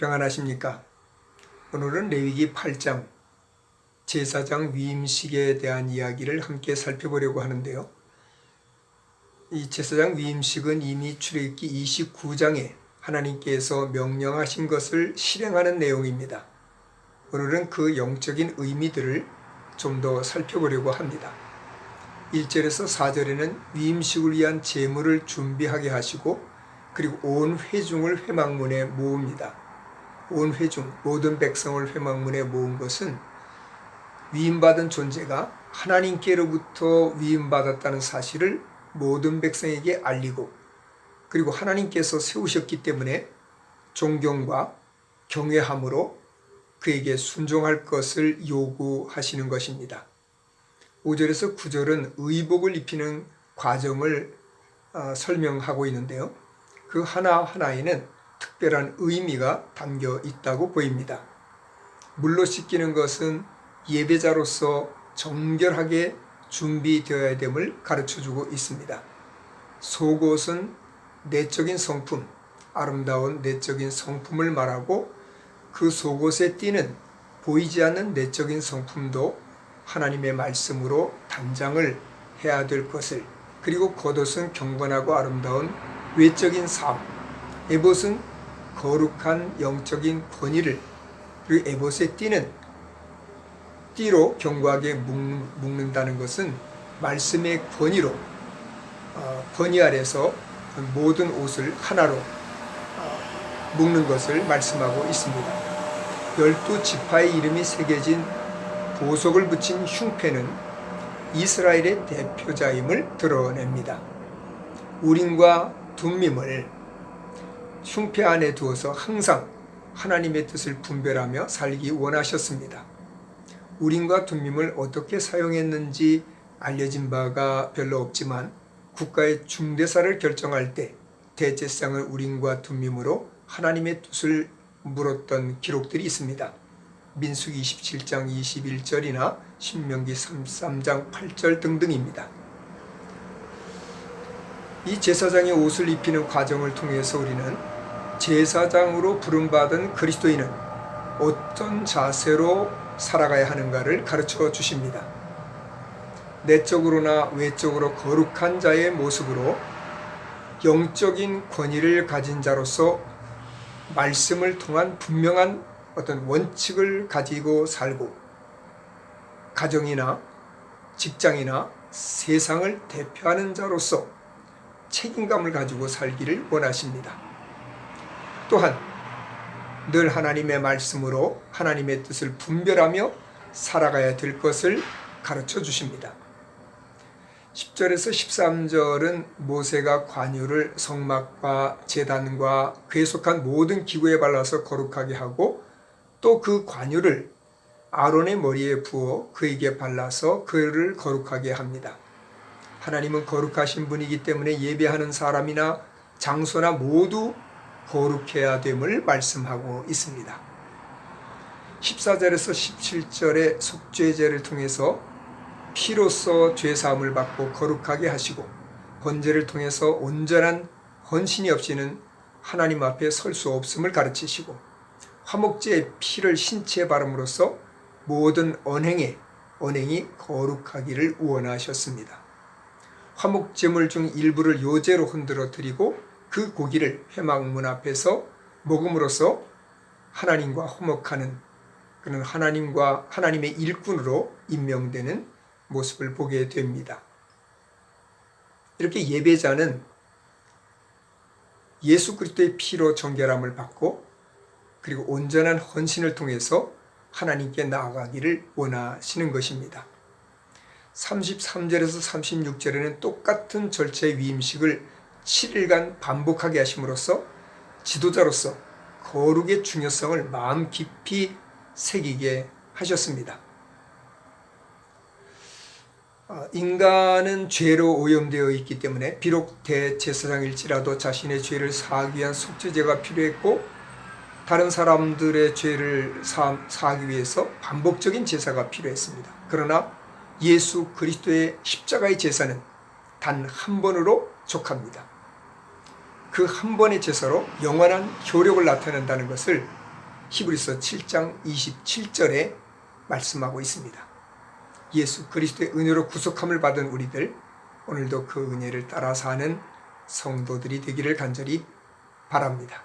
평안하십니까? 오늘은 레위기 8장 제사장 위임식에 대한 이야기를 함께 살펴보려고 하는데요. 이 제사장 위임식은 이미 출애굽기 29장에 하나님께서 명령하신 것을 실행하는 내용입니다. 오늘은 그 영적인 의미들을 좀 더 살펴보려고 합니다. 1절에서 4절에는 위임식을 위한 제물을 준비하게 하시고 그리고 온 회중을 회막문에 모읍니다. 온 회중 모든 백성을 회막문에 모은 것은 위임받은 존재가 하나님께로부터 위임받았다는 사실을 모든 백성에게 알리고 그리고 하나님께서 세우셨기 때문에 존경과 경외함으로 그에게 순종할 것을 요구하시는 것입니다. 5절에서 9절은 의복을 입히는 과정을 어, 설명하고 있는데요. 그 하나하나에는 특별한 의미가 담겨 있다고 보입니다. 물로 씻기는 것은 예배자로서 정결하게 준비되어야 됨을 가르쳐 주고 있습니다. 속옷은 내적인 성품, 아름다운 내적인 성품을 말하고 그 속옷에 띄는 보이지 않는 내적인 성품도 하나님의 말씀으로 단장을 해야 될 것을 그리고 겉옷은 경건하고 아름다운 외적인 삶, 에봇은 거룩한 영적인 권위를 그 에봇에 띠는 띠로 견고하게 묶는다는 것은 말씀의 권위로 어, 권위 아래서 모든 옷을 하나로 어, 묶는 것을 말씀하고 있습니다. 열두 지파의 이름이 새겨진 보석을 붙인 흉패는 이스라엘의 대표자임을 드러냅니다. 우림과 둠밈을 흉패 안에 두어서 항상 하나님의 뜻을 분별하며 살기 원하셨습니다. 우림과 둠밈을 어떻게 사용했는지 알려진 바가 별로 없지만 국가의 중대사를 결정할 때 대제상을 우림과 둠밈으로 하나님의 뜻을 물었던 기록들이 있습니다. 민수기 27장 21절이나 신명기 33장 8절 등등입니다. 이 제사장의 옷을 입히는 과정을 통해서 우리는 제사장으로 부름받은 그리스도인은 어떤 자세로 살아가야 하는가를 가르쳐 주십니다. 내적으로나 외적으로 거룩한 자의 모습으로 영적인 권위를 가진 자로서 말씀을 통한 분명한 어떤 원칙을 가지고 살고 가정이나 직장이나 세상을 대표하는 자로서 책임감을 가지고 살기를 원하십니다. 또한 늘 하나님의 말씀으로 하나님의 뜻을 분별하며 살아가야 될 것을 가르쳐 주십니다. 10절에서 13절은 모세가 관유를 성막과 재단과 그에 속한 모든 기구에 발라서 거룩하게 하고 또 그 관유를 아론의 머리에 부어 그에게 발라서 그를 거룩하게 합니다. 하나님은 거룩하신 분이기 때문에 예배하는 사람이나 장소나 모두 거룩해야 됨을 말씀하고 있습니다. 14절에서 17절의 속죄제를 통해서 피로써 죄 사함을 받고 거룩하게 하시고 번제를 통해서 온전한 헌신이 없이는 하나님 앞에 설 수 없음을 가르치시고 화목제의 피를 신체에 바름으로써 모든 언행에 언행이 거룩하기를 원하셨습니다. 화목제물 중 일부를 요제로 흔들어 드리고 그 고기를 회막문 앞에서 먹음으로써 하나님과 화목하는 그는 하나님과 하나님의 일꾼으로 임명되는 모습을 보게 됩니다. 이렇게 예배자는 예수 그리스도의 피로 정결함을 받고 그리고 온전한 헌신을 통해서 하나님께 나아가기를 원하시는 것입니다. 33절에서 36절에는 똑같은 절차의 위임식을 7일간 반복하게 하심으로써 지도자로서 거룩의 중요성을 마음 깊이 새기게 하셨습니다. 어, 인간은 죄로 오염되어 있기 때문에 비록 대제사장일지라도 자신의 죄를 사하기 위한 속죄제가 필요했고 다른 사람들의 죄를 사하기 위해서 반복적인 제사가 필요했습니다. 그러나 예수 그리스도의 십자가의 제사는 단 한 번으로 족합니다. 그 한 번의 제사로 영원한 효력을 나타낸다는 것을 히브리서 7장 27절에 말씀하고 있습니다. 예수 그리스도의 은혜로 구속함을 받은 우리들 오늘도 그 은혜를 따라 사는 성도들이 되기를 간절히 바랍니다.